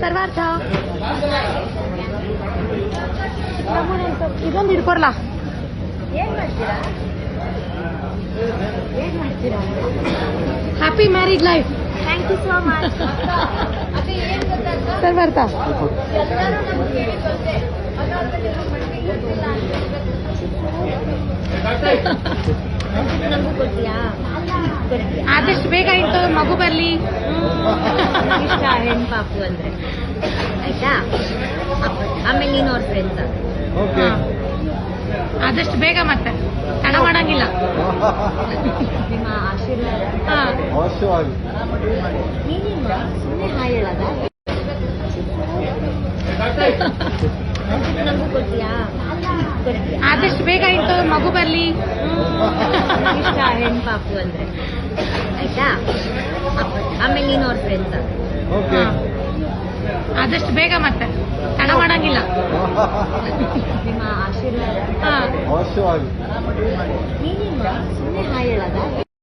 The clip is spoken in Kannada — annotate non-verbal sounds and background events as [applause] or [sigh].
ಸರ್ವಾರ್ಥ ಇದೊಂದು ಹಿಡ್ಕೊರ್ಲಾ ಏನ್ ಮಾಡ್ತೀರಾ ಏನ್ ಮಾಡ್ತೀರಾ happy married life thank you so much ಅದೇ ಏನ್ ಗೊತ್ತಾ ಸರ್ವಾರ್ಥ ಎಲ್ಲರೂ ನಮ್ಗೆ ಬಂದೆ ಆದಷ್ಟು ಬೇಗ ಇಂಟು ಮಗು ಬರ್ಲಿ ಇಷ್ಟ ಹೆಣ್ ಪಾಪು ಅಂದ್ರೆ ಆಯ್ತಾ ಆಮೇಲೆ ನೀನು ಅವ್ರ ಫ್ರೆಂಡ್ಸ್ ಓಕೆ ಆದಷ್ಟು ಬೇಗ ಮತ್ತೆ. ತಡ ಮಾಡಂಗಿಲ್ಲ. ನಿಮ್ಮ ಆಶೀರ್ವಾದ ಹಾ. ಅವಶ್ಯವಾಗಿ ನೀನಿಮ್ಮ ಸುಮ್ಮನೆ ಹಾಯ್ ಹೇಳದ ನಮಗೂ ಕೊಡ್ತೀಯಾ ಆದಷ್ಟು ಬೇಗ ಇಂಥ ಮಗು ಬರ್ಲಿ. [laughs] ಇಷ್ಟ ಹೆಣ್ ಪಾಪು ಅಂದ್ರೆ. ಆಯ್ತಾ? ಆಮೇಲೆ ನೀನು ಅವ್ರ ಫ್ರೆಂಡ್ಸ್ ಓಕೆ ಆದಷ್ಟು ಬೇಗ ಮತ್ತೆ. ತಡ ಮಾಡಂಗಿಲ್ಲ. [laughs] ನಿಮ್ಮ ಆಶೀರ್ವಾದ. ಅವಶ್ಯವಾಗಿ. ಹೇಳದ